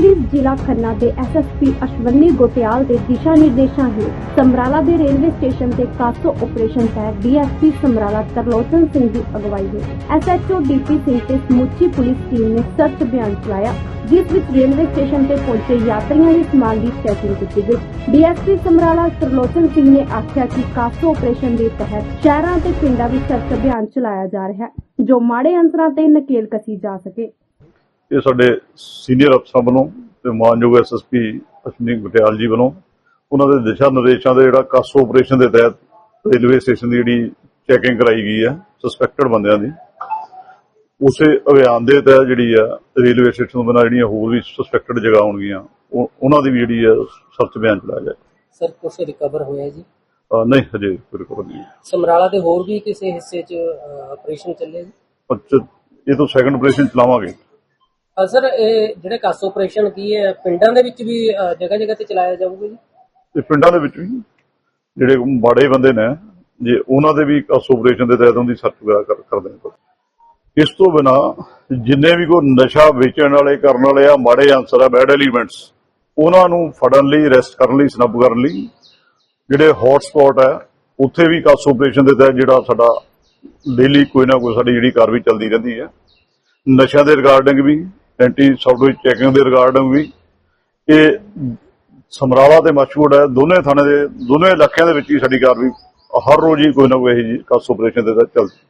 Police ਜ਼ਿਲ੍ਹਾ ਖੰਨਾ ਦੇ SSP Ashwani Gotyal ਦੇ ਦਿਸ਼ਾ ਨਿਰਦੇਸ਼ਾਂ ਹੇਠ ਸਮਰਾਲਾ ਦੇ ਰੇਲਵੇ ਸਟੇਸ਼ਨ ਤੇ ਕਾਸੋ ਆਪਰੇਸ਼ਨ ਤਹਿਤ ਡੀਐਸਪੀ ਸਮਰਾਲਾ ਤਰਲੋਚਨ ਸਿੰਘ ਦੀ ਅਗਵਾਈ ਹੇਠ ਐਸਐਚਓ ਡੀਪੀ ਸਿੰਘ ਤੇ ਸਮੁੱਚੀ ਪੁਲਿਸ ਟੀਮ ਨੇ ਸਰਚ ਅਭਿਆਨ ਚਲਾਇਆ, ਜਿਸ ਵਿੱਚ ਰੇਲਵੇ ਸਟੇਸ਼ਨ ਤੇ ਪਹੁੰਚੇ ਯਾਤਰੀਆਂ ਦੇ ਸਮਾਨ ਦੀ ਚੈਕਿੰਗ ਕੀਤੀ ਗਈ। ਡੀਐਸਪੀ ਸਮਰਾਲਾ ਤਰਲੋਚਨ ਸਿੰਘ ਨੇ ਆਖਿਆ ਕਿ ਕਾਸੋ ਆਪਰੇਸ਼ਨ ਦੇ ਤਹਿਤ ਸ਼ਹਿਰਾਂ ਤੇ ਪਿੰਡਾਂ ਵਿੱਚ ਸਰਚ ਅਭਿਆਨ ਚਲਾਇਆ ਜਾ ਰਿਹਾ ਹੈ, ਜੋ ਮਾੜੇ ਅੰਸਰਾਂ ਤੇ ਨਕੇਲ ਕਸੀ ਜਾ ਸਕੇ। ਇਹ ਸਾਡੇ ਸੀਨੀਅਰ ਅਫਸਰਾਂ ਵੱਲੋਂ ਤੇ ਮਾਨਯੋਗ ਐਸਐਸਪੀ ਅਸ਼ਵਨੀ ਗੁਟਿਆਲ ਜੀ ਵੱਲੋਂ ਉਹਨਾਂ ਦੇ ਦਿਸ਼ਾ ਨਿਰਦੇਸ਼ਾਂ ਦੇ ਜਿਹੜਾ ਕਾਸੋ ਆਪਰੇਸ਼ਨ ਦੇ ਤਹਿਤ ਰੇਲਵੇ ਸਟੇਸ਼ਨ ਦੀ ਜਿਹੜੀ ਚੈਕਿੰਗ ਕਰਾਈ ਗਈ ਹੈ ਸਸਪੈਕਟਡ ਬੰਦਿਆਂ ਦੀ। ਉਸੇ ਅਭਿਆਨ ਦੇ ਤਹਿਤ ਜਿਹੜੀ ਆ ਰੇਲਵੇ ਸਟੇਸ਼ਨ ਤੋਂ ਬਿਨਾਂ ਜਿਹੜੀਆਂ ਹੋਰ ਵੀ ਸਸਪੈਕਟਡ ਜਗ੍ਹਾ ਹੋਣਗੀਆਂ ਉਹ- ਉਹਨਾਂ ਦੀ ਵੀ ਜਿਹੜੀ ਆ ਸਰਚ ਅਭਿਆਨ ਚਲਾਇਆ ਜਾਏ। ਸਰ ਕੁਝ ਰਿਕਵਰ ਹੋਇਆ ਜੀ? ਨਹੀਂ ਹਜੇ ਰਿਕਵਰ ਨਹੀਂ ਸਮਰਾਲਾ ਦੇ ਹੋਰ ਵੀ ਕਿਸੇ ਹਿੱਸੇ 'ਚ ਆਪਰੇਸ਼ਨ ਚੱਲੇ ਜੀ? ਇਹ ਤੋਂ ਸੈਕੰਡ ਆਪਰੇਸ਼ਨ ਚਲਾਵਾਂਗੇ। ਸਰ, ਇਹ ਜਿਹੜੇ ਕਾਸੋ ਆਪਰੇਸ਼ਨ ਕੀ ਹੈ, ਪਿੰਡਾਂ ਦੇ ਵਿੱਚ ਵੀ ਜਗ੍ਹਾ ਜਗ੍ਹਾ ਤੇ ਚਲਾਇਆ ਜਾਊਗਾ ਜੀ? ਤੇ ਪਿੰਡਾਂ ਦੇ ਵਿੱਚ ਵੀ ਜਿਹੜੇ ਮਾੜੇ ਬੰਦੇ ਨੇ, ਜੇ ਉਹਨਾਂ ਦੇ ਵੀ ਕਾਸ ਆਪਰੇਸ਼ਨ ਦੇ ਤਹਿਤ ਉਹਦੀ ਸਰਚ ਵਗੈਰਾ ਕਰ- ਕਰਦੇ ਨੇ। ਇਸ ਤੋਂ ਬਿਨਾ ਜਿੰਨੇ ਵੀ ਕੋਈ ਨਸ਼ਾ ਵੇਚਣ ਵਾਲੇ, ਕਰਨ ਵਾਲੇ ਆ, ਮਾੜੇ ਅਨਸਰ ਆ ਬੈਡ ਐਲੀਮੈਂਟਸ ਉਹਨਾਂ ਨੂੰ ਫੜਨ ਲਈ ਅਰੈਸਟ ਕਰਨ ਲਈ ਸਨੱਪ ਕਰਨ ਲਈ, ਜਿਹੜੇ ਹੌਟ ਸਪੌਟ ਹੈ ਉੱਥੇ ਵੀ ਕਾਸ ਆਪਰੇਸ਼ਨ ਦੇ ਤਹਿਤ ਜਿਹੜਾ ਸਾਡਾ ਡੇਲੀ ਕੋਈ ਨਾ ਕੋਈ ਸਾਡੀ ਜਿਹੜੀ ਕਾਰਵਾਈ ਚੱਲਦੀ ਰਹਿੰਦੀ ਹੈ। ਨਸ਼ਿਆਂ ਦੇ ਰਿਗਾਰਡਿੰਗ ਵੀ ਐਂਟੀ ਸਾਊਥ ਚੈਕਿੰਗ ਦੇ ਰਿਗਾਰਡਿੰਗ ਵੀ। ਇਹ ਸਮਰਾਲਾ ਤੇ ਮਸ਼ਹੂਰ ਹੈ, ਦੋਨੇ ਥਾਣੇ ਦੇ, ਦੋਨੇ ਇਲਾਕਿਆਂ ਦੇ ਵਿੱਚ ਹੀ ਸਾਡੀ ਕਾਰਵਾਈ ਹਰ ਰੋਜ਼ ਹੀ ਕੋਈ ਨਾ ਕੋਈ ਇਹੋ ਜਿਹੀ ਕਾਸ ਆਪਰੇਸ਼ਨ ਦੇ ਤਹਿਤ ਚੱਲਦੀ।